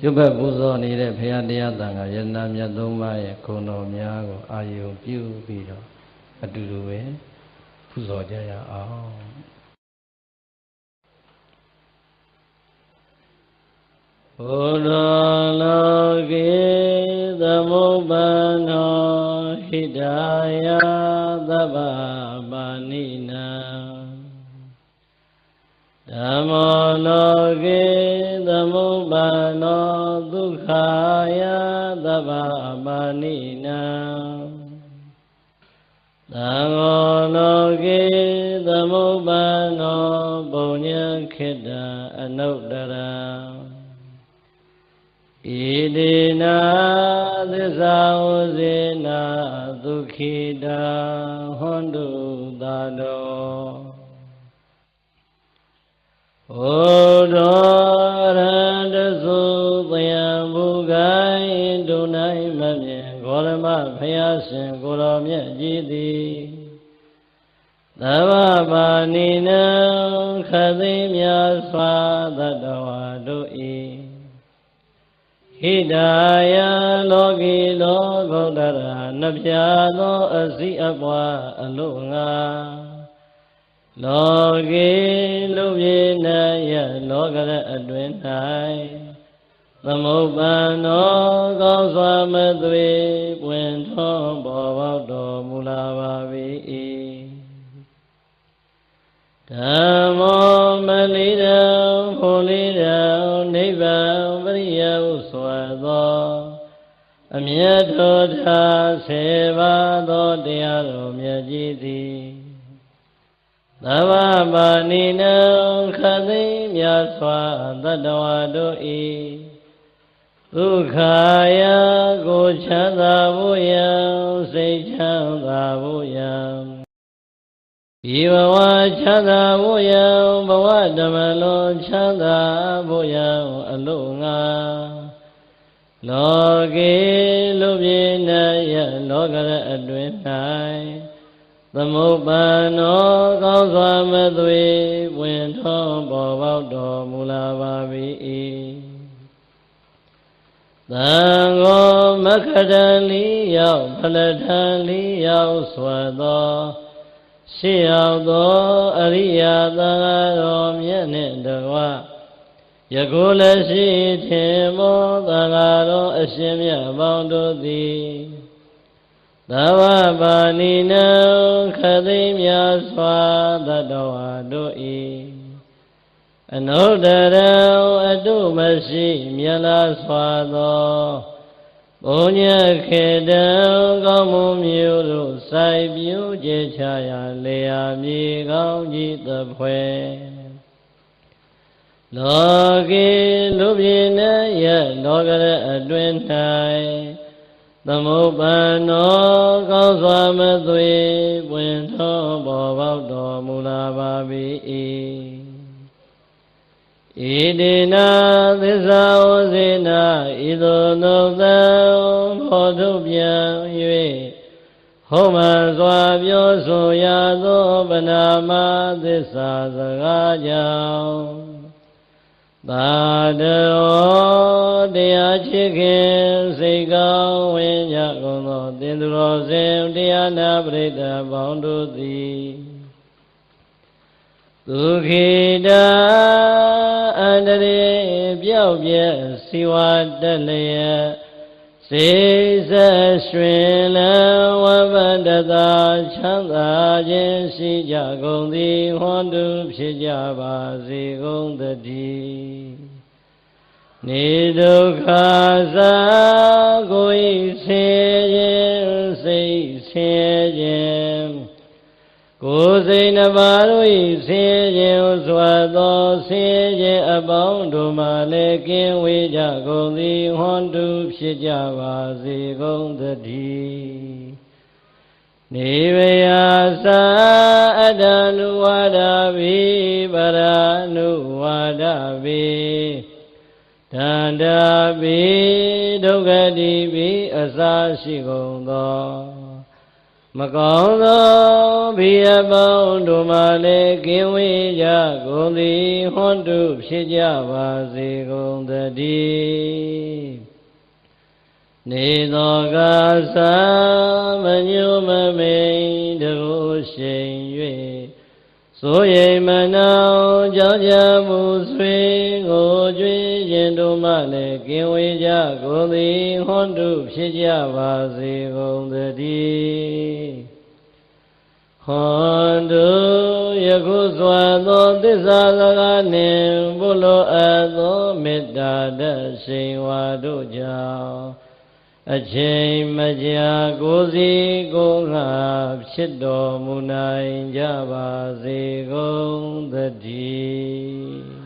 ရုပ်ဘက်ပူဇော်နေတဲ့ဘုရားတရားတန်ခါယန္နာမြတ်သုံးပါးရဲ့ဂုဏ်တော်များကိုအာယုံပြုပြီးတော့အတူတူပဲပူဇော်ကြရအောင်ဘုရောလောကေသမုပ္ပန္နောဟိတာယသဗ္ဗပါဏိနံ ဓမ္မောလောကေသမုပ္ပန္နောဒုက္ခာယသဗ္ဗပါဏိနံသံဃောလောကေသမုပ္ပန္နောပုညခေတ္တအနုတ္တရံဣတိနာသစ္စာဝဇေနာဒုက္ခိတာဟွန်တုသာတော ဩတော်ရတသုသယံဘုဂိုင်းဒုနိုင်မမြင်ဂေါရမဖယားရှင်ကိုတော်မြတ်ကြီးသည်သဗ္ဗပါဏိနံခသိမြတ်စွာသတ္တဝါတို့၏ဟိတာယလောကီလောကုတ္တရာနှပြသောအစီအပွားအလို့ငါ လောကီလူပြေနယလောကရအတွင်၌သမုပ္ပန္နောကောင်းစွာမသွေပွင့်ထွန်းပေါ်ပေါက်တော်မူလာပါ၏ဓမ္မောမလိတံဖိုလိတံနိဗ္ဗာန်ပရိယဟုဆိုသောအမြတ်တော်သာဆေပါသောတရားတော်မြတ်ကြီးသည် သဗ္ဗပါဏိနံခသိမြတ်စွာတတ္တဝါတို့၏ဒုက္ခယကိုချမ်းသာဖို့ယံစိတ်ချမ်းသာဖို့ယံဒီဘဝချမ်းသာဖို့ယံဘဝဓမ္မလုံးချမ်းသာဖို့ယံအလို့ငါလောကေလူပြေနယလောကရအတွင်၌ သမုပ္ပန္နောကောင်းစွာမသွေဝင်ထုံးပေါ်ပေါက်တော်မူလာပါ၏သံဃောမခတံလီရောက်ဖလထံလီရောက်ဆွသောရှေ့ရောက်သောအရိယာသံဃာတော်မြတ်နှင့်တကွယခုလည်းရှိထင်မောသံဃာတော်အရှင်မြတ်ပေါင်းတို့သည် သဗ္ဗပါဏိနံခသိမြတ်စွာတတ္တဝါတို့၏အနုတ္တရံအတုမရှိမြတ်လားစွာသောဘုံညခေတံကောင်းမှုမျိုးတို့စိုက်ပြူကျချရာလေယာမြေကောင်းကြီးသဖွယ်လောကေလူပြေနယလောကရအတွင်၌ သမုပ္ပန္နောကောင်းစွာမသွေပွင့်ထောပေါ်ပေါက်တော်မူလာပါ၏ဣတိနာသစ္စာဝဇေနာဣသောနုသံဘောထုပြန်၍ဟောမှန်စွာပြောဆိုရသောဗနာမသစ္စာစကားကြောင့် သာတောတရားချစ်ခင်စိတ်ကောင်းဝိညာဉ်ကုန်သောသင်္သူတော်စင်တရားနာပရိသတ်ပေါင်းတို့သည်ဒုခိတာအန္တရေပြောက်ပြက်စီဝတက်လျက် စေဆက်ရွှင်လန်းဝဗန္တတာချမ်းသာခြင်းရှိကြကုန်သည်ဟွန်တုဖြစ်ကြပါစေကုန်သတည်းနေဒုက္ခသာကိုယ်ဆင်းခြင်းစိတ်ဆင်းခြင်း ကိုယ်စိတ်နှပါတို့ဤဆင်းခြင်းစွာသောဆင်းခြင်းအပေါင်းတို့မှလည်းကင်းဝေးကြကုန်သည်ဟွန်တုဖြစ်ကြပါစေကုန်သတည်းနေဝယသာအတ္တနုဝါဒဘိပရာနုဝါဒဘိတန္တာဘိဒုက္ခတိဘိအစာရှိကုန်သော မကောင်းသောဘိယပေါင်းတို့မှလည်းကင်းဝေးကြကုန်သည်ဟွန်တုဖြစ်ကြပါစေကုန်သတည်းနေသောကသမညုမမိန်တကိုရှိန်၍ဆိုရိမ်မနောကြောင့်ကြမှုဆွေကိုကြွေးခြင်းတို့မှလည်းကင်းဝေးကြကုန်သည်ဟွန်တုဖြစ်ကြပါစေကုန်သတည်း ဟွန်တုယခုစွာသောသစ္စာစကားနှင့်ဘုလိုအပ်သောမေတ္တာတရှိန်ဝါတို့ကြောင့်အချိန်မကြာကိုစီကိုငါဖြစ်တော်မူနိုင်ကြပါစေကုန်သတည်း